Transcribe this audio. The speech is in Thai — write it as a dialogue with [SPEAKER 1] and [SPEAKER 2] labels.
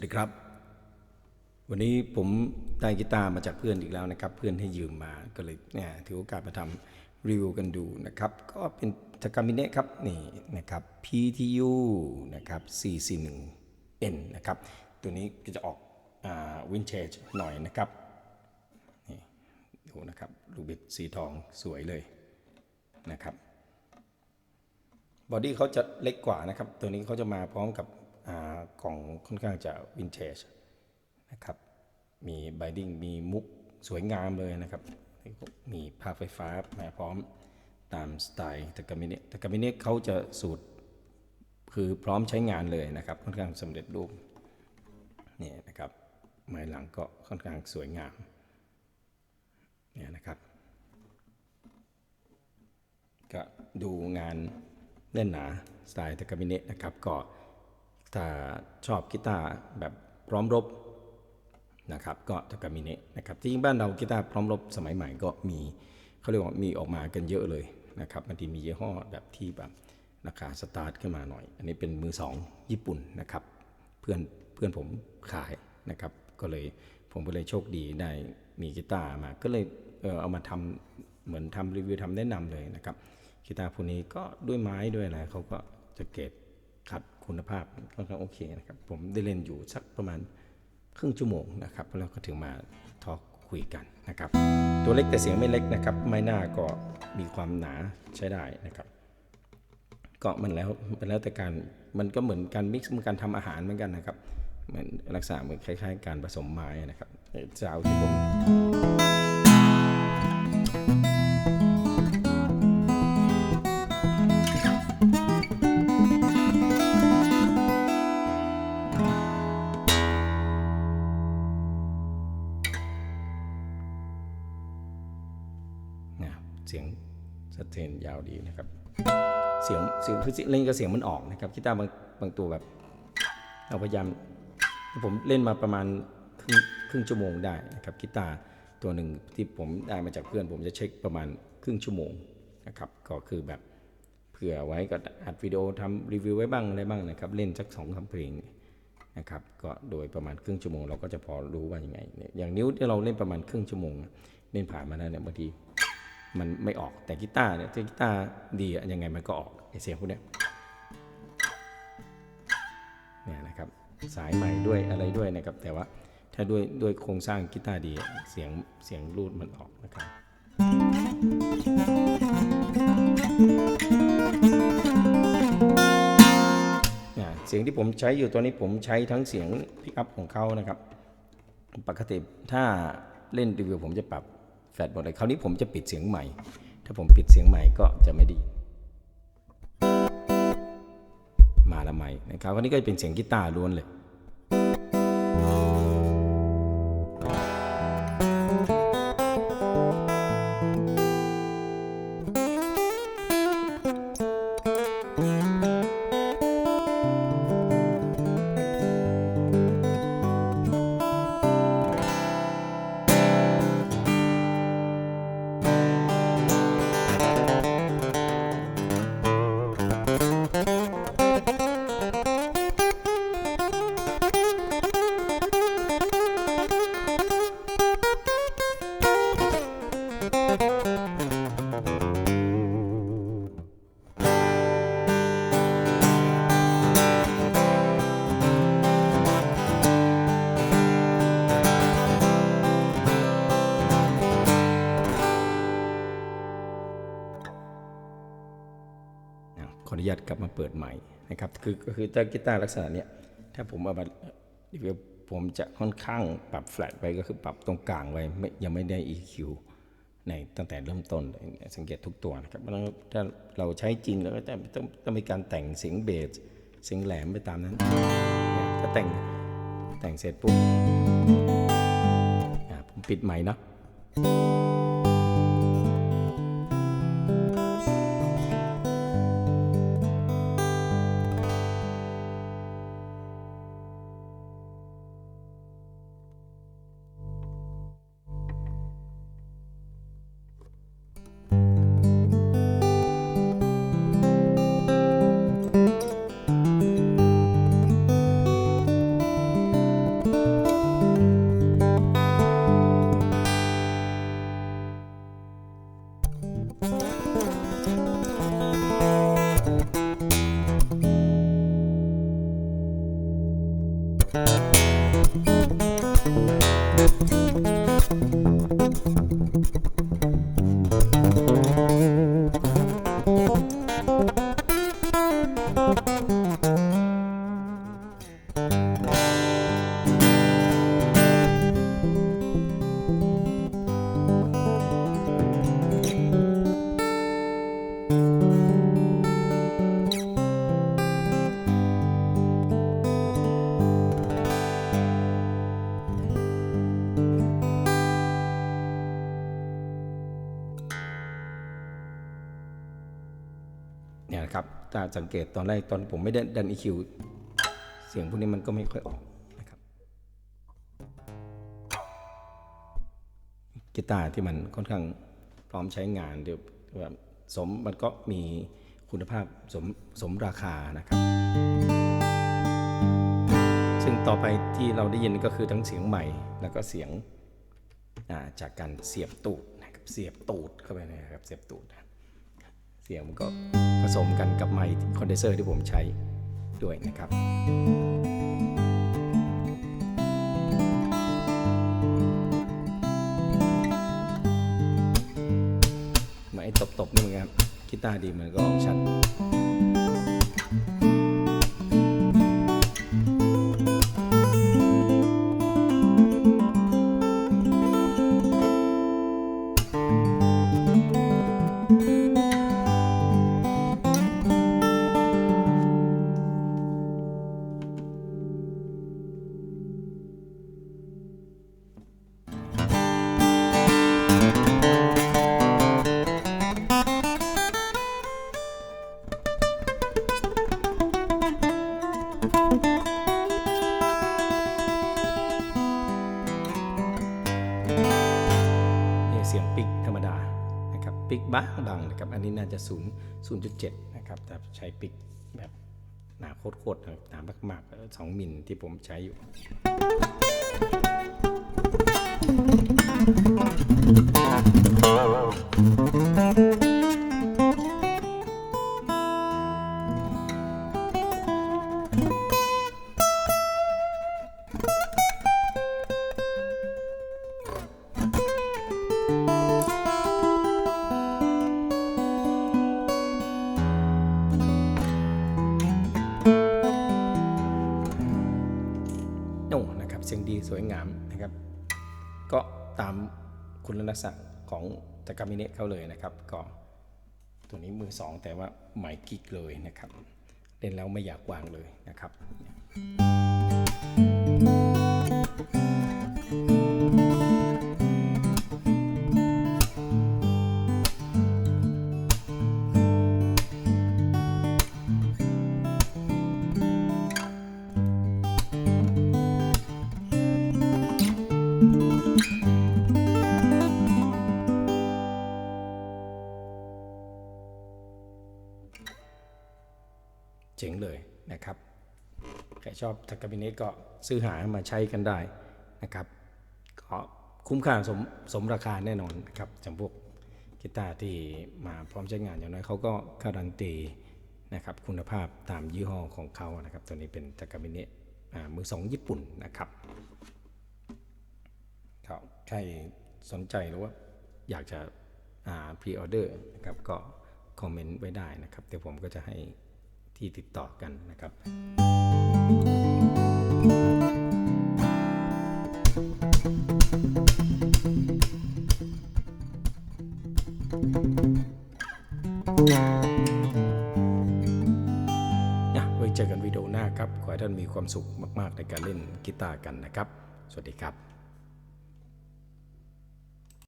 [SPEAKER 1] สวัสดีครับ วันนี้ผมได้กีตาร์มาจากเพื่อนอีกแล้วนะครับ เพื่อนให้ยืมมาก็เลยเนี่ยถือโอกาสมาทำรีวิวกันดูนะครับ ก็เป็นทากามิเนะครับนี่นะครับ PTU นะครับ 441N นะครับ ตัวนี้ก็จะออกวินเทจหน่อยนะครับนี่ดูนะครับลูกบิดสีทองสวยเลยนะครับบอดี้เขาจะเล็กกว่านะครับ ตัวนี้เขาจะมาพร้อมกับ กล่องค่อนข้างจะวินเทจนะครับ มีบดิ้งมีมุกสวยงามเลยนะครับ มีภาพไฟฟ้ามาพร้อมตามสไตล์ตะกามิเนะตะกามิเนะเขาจะสูตรคือพร้อมใช้งานเลยนะครับ ค่อนข้างสำเร็จรูปนี่นะครับไม้หลังก็ค่อนข้างสวยงามเนี่ยนะครับ ก็ดูงานแน่นหนาสไตล์ตะกามิเนะนะครับก็ ถ้าชอบกีตาร์แบบพร้อมรบนะครับก็ตะกามิเนะนะครับที่จริงบ้านเรากีตาร์พร้อมรบสมัยใหม่ก็มีเขาเรียกว่ามีออกมากันเยอะเลยนะครับบางทีมียี่ห้อแบบที่แบบราคาสตาร์ทขึ้นมาหน่อย อันนี้เป็นมือสองญี่ปุ่นนะครับเพื่อนเพื่อนผมขายนะครับก็เลยผมก็เลยโชคดีได้มีกีตาร์มาก็เลยเออเอามาทำเหมือนทำรีวิวทำแนะนำเลยนะครับกีตาร์พวกนี้ก็ด้วยไม้ด้วยอะไรเขาก็จะเก็บขัดคุณภาพค่อนข้างโอเคนะครับ ผมได้เล่นอยู่สักประมาณครึ่งชั่วโมงนะครับแล้วก็ถึงมาทอล์กคุยกันนะครับ ตัวเล็กแต่เสียงไม่เล็กนะครับ ไม้หน้าก็มีความหนาใช้ได้นะครับ ก็มันแล้วมันแล้วแต่การมันก็เหมือนการมิกซ์เหมือนการทำอาหารเหมือนกันนะครับเหมือนลักษณะเหมือนคล้ายๆ การผสมไม้นะครับจะเอาที่ผมาวดีนะครับ เสียงเสียงคือเล่นก็เสียงมันออกนะครับกีตาร์บางบางตัวแบบ เราพยายามผมเล่นมาประมาณครึ่งครึ่งชั่วโมงได้นะครับกีตาร์ตัวหนึ่งที่ผมได้มาจากเพื่อน ผมจะเช็คประมาณครึ่งชั่วโมงนะครับก็คือแบบเผื่อไว้ก็อัดวิดีโอทำรีวิวไว้บ้างอะไรบ้างนะครับ เล่นสักสองคำเพลงนะครับก็โดยประมาณครึ่งชั่วโมงเราก็จะพอรู้ว่ายังไง อย่างนิ้วที่เราเล่นประมาณครึ่งชั่วโมง เล่นผ่านมาแล้วเนี่ยบางที มันไม่ออกแต่กีตาร์เนี่ยถ้ากีตาร์ดีอะยังไงมันก็ออกเสียงพวกเนี้ยเนี่ยนะครับสายใหม่ด้วยอะไรด้วยนะครับ แต่ว่าถ้าด้วยด้วยโครงสร้างกีตาร์ดีเสียงเสียงรูดมันออกนะครับเนี่ยเสียงที่ผมใช้อยู่ตัวนี้ผมใช้ทั้งเสียงพิกอัพของเขานะครับ ปกติถ้าเล่นรีวิวผมจะปรับ ลตหมดเลยคราวนี้ผมจะปิดเสียงใหม่ ถ้าผมปิดเสียงใหม่ก็จะไม่ดี มาละใหม่นะครับคราวนี้ก็จะเป็นเสียงกีตาร์ล้วนเลย อะขออนุญาตกลับมาเปิดใหม่นะครับคือก็คือถ้ากีตาร์ลักษณะเนี้ยถ้าผมเอามารีวิวผมจะค่อนข้างปรับแฟลตไปก็คือปรับตรงกลางไว้ไม่ยังไม่ได้ EQ ในตั้งแต่เริ่มต้นสังเกตทุกตัวนะครับแล้วถ้าเราใช้จริงแล้วก็จะต้องต้องมีการแต่งเสียงเบสเสียงแหลมไปตามนั้นเนี่ยก็แต่งแต่งเสร็จปุ๊บผมปิดใหม่เนาะ เนี่ยครับถ้าสังเกตตอนแรกตอนผมไม่ได้ดัน EQ เสียงพวกนี้มันก็ไม่ค่อยออกนะครับกีตาร์ที่มันค่อนข้างพร้อมใช้งานเดี๋ยวแบบสมมันก็มีคุณภาพสมสมราคานะครับ ซึ่งต่อไปที่เราได้ยินก็คือทั้งเสียงใหม่แล้วก็เสียงาจากการเสียบตูดนะครับเสียบตูดเข้าไปนะครับเสียบตูดนะ สียงมันก็ผสมกันกับไมค์คอนเดนเซอร์ที่ผมใช้ด้วยนะครับไม้ตบๆนี่มันครับกีตาร์ดีมันก็ออกชัด บ้างบางนะครับ อันนี้น่าจะ 0 0.7 นะครับ แต่ใช้ปิกแบบหนาโคตรๆนะครับหนามากๆสองมิลที่ผมใช้อยู่โสวยงามนะครับ ก็ตามคุณลักษณะของตะกามิเนะเขาเลยนะครับ ก็ตัวนี้มือสองแต่ว่าไมค์กิกเลยนะครับ เล่นแล้วไม่อยากวางเลยนะครับ เจ๋งเลยนะครับ ใครชอบทากามิเนะก็ซื้อหามาใช้กันได้นะครับ ก็คุ้มค่าสมสมราคาแน่นอนนะครับจำพวกกีตาร์ที่มาพร้อมใช้งานอย่างน้อยเขาก็การันตีนะครับคุณภาพตามยี่ห้อของเขานะครับ ตัวนี้เป็นทากามิเนะมือสองญี่ปุ่นนะครับก็ใครสนใจหรือว่าอยากจะพรีออเดอร์นะครับก็คอมเมนต์ไว้ได้นะครับ เดี๋ยวผมก็จะให้ ที่ติดต่อกันนะครับนะไว้เจอกันวิดีโอหน้าครับ ขอให้ท่านมีความสุขมาก ๆ ในการเล่นกีตาร์กันนะครับ สวัสดีครับ